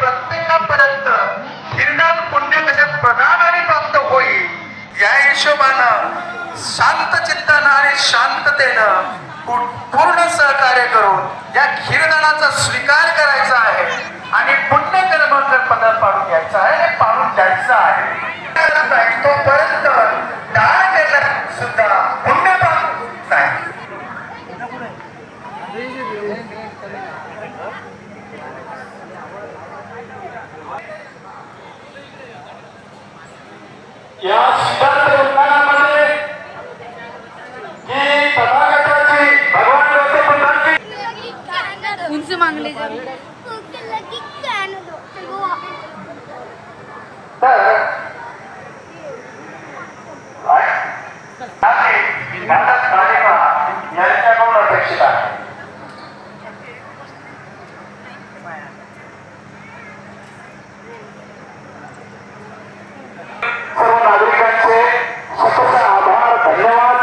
प्रत्येकापर्यंत हिरणान पुण्य कशा प्रकाराने प्राप्त होईल? या हिशोबानं शांत चित्तानं आणि शांततेनं पूर्ण सहकार्य करून या खीरदानाचा स्वीकार करायचा आहे आणि पुण्य कर्म पदार्थ पाडून घ्यायचा आहे आणि पाडून द्यायचा आहे. तोपर्यंत दाळ केला सुद्धा पुण्य प्राप्त नाही. या सिद्धार्थ उद्यानामध्ये जी तथागताची भगवान गौतम उंच मागले तर आणि भारत कालिका यांच्याकडून अपेक्षित आहे सर्व नागरिकांचे सतत आभार धन्यवाद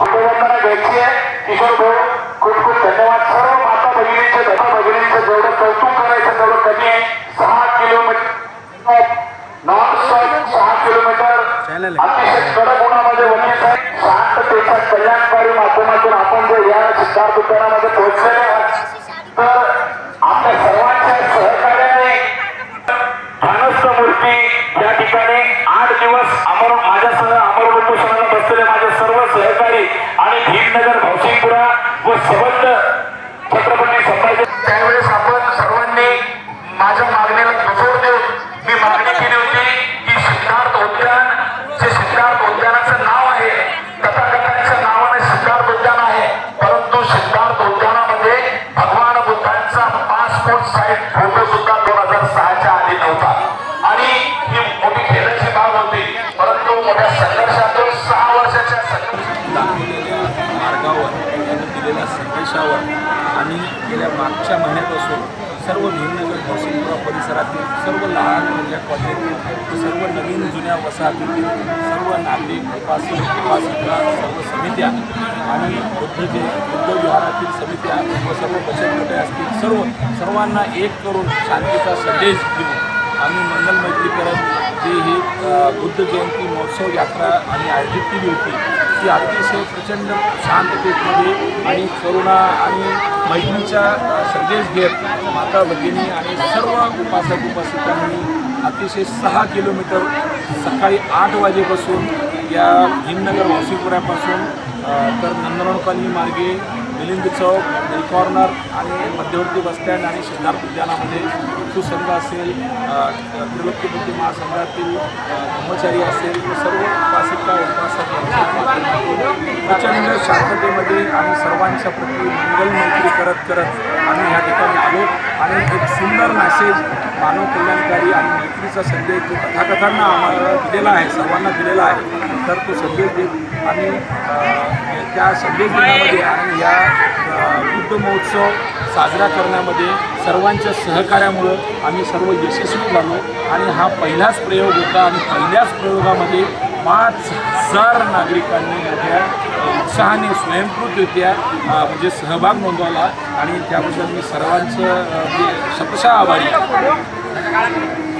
अभिवंदना घ्यायची आहे किशोर भाऊ. खूप खूप धन्यवाद. सर्व माता भगिनींचे धर्मा भगिनींचं जेवढं कौतुक करायचं तेवढं कमी आहे सहा किलोमीटर नॉन स्टॉप सहा किलोमीटर. अतिशय कडक उन्हामध्ये वंचित आहे शांततेच्या कल्याणकारी माध्यमातून आपण जर या सिद्धार्थ पोहोचलेले आहात तर आपल्या सर्वांच्या सहकार्याने ध्यानस्थ मूर्ती या ठिकाणी आठ दिवस अमर माझ्यासह अमर उपोषणाला बसलेले माझे सर्व सहकारी आणि भीमनगर भावसिंगपुरा व सबंध छत्रपती संभाजी त्यावेळेस आपण सर्वांनी माझ्या मागणीला दुजोर देऊन मी मागणी केली होती की सिद्धार्थ उद्यान जे सिद्धार्थ उद्यानाचं नाव आहे तथाकथांच्या नावाने सिद्धार्थ उद्यान आहे परंतु सिद्धार्थ उद्यानामध्ये भगवान बुद्धांचा पासपोर्ट साईज फोटो सुद्धा दोन हजार सहाच्या आधी नव्हता. आणि ही मोठी खेळाची बाब होती परंतु मोठ्या संघर्षातून सहा वर्षाच्या दिलेल्या आम्ही आणि गेल्या मागच्या महिन्यापासून सर्व भीमनगर भोसिंगपुरा परिसरातील सर्व लहान मोठ्या कॉलनीतील सर्व नवीन जुन्या वसाहतीतील सर्व नागरिक उपासक उपासिका सर्व समित्या आणि बुद्ध जे बुद्धविहारातील समित्या व सर्व बचत गटे असतील सर्व सर्वांना एक करून शांतीचा संदेश देऊन आम्ही मंगल मैत्री करत जी ही बुद्ध जयंती महोत्सव यात्रा आम्ही आयोजित केली होती ती अतिशय प्रचंड शांततेमध्ये आणि करुणा आणि मैत्रीचा संदेश घेत माता भगिनी आणि सर्व उपासक उपासिकांनी अतिशय सहा किलोमीटर सकाळी आठ वाजेपासून या भीमनगर वाशीपुऱ्यापासून तर नंदनवन कॉलनी मार्गे मिलिंद चौक मिल कॉर्नर आणि मध्यवर्ती बसस्टँड आणि सिद्धार्थ उद्यानामध्ये सुसंघ असेल त्रिलोक्यपती महासंघातील ब्रह्मचारी असेल सर्व प्रचंड शांततेमध्ये आणि सर्वांच्या प्रती मंगल मैत्री करत करत आम्ही ह्या ठिकाणी आलो. आणि एक सुंदर मेसेज मानव कल्याणकारी आणि मैत्रीचा संदेश जो कथाकथांना आम्हाला दिलेला आहे सर्वांना दिलेला आहे तर तो संदेश देत आणि त्या संदेश देण्यामध्ये आणि या बुद्ध महोत्सव साजरा करण्यामध्ये सर्वांच्या सहकार्यामुळं आम्ही सर्व यशस्वी झालो. आणि हा पहिलाच प्रयोग होता आणि पहिल्याच प्रयोगामध्ये पाच हजार नागरिकांनी मोठ्या उत्साहाने स्वयंकृतरित्या म्हणजे सहभाग नोंदवला आणि त्याबद्दल मी सर्वांचं म्हणजे शतशः आभारी आहे.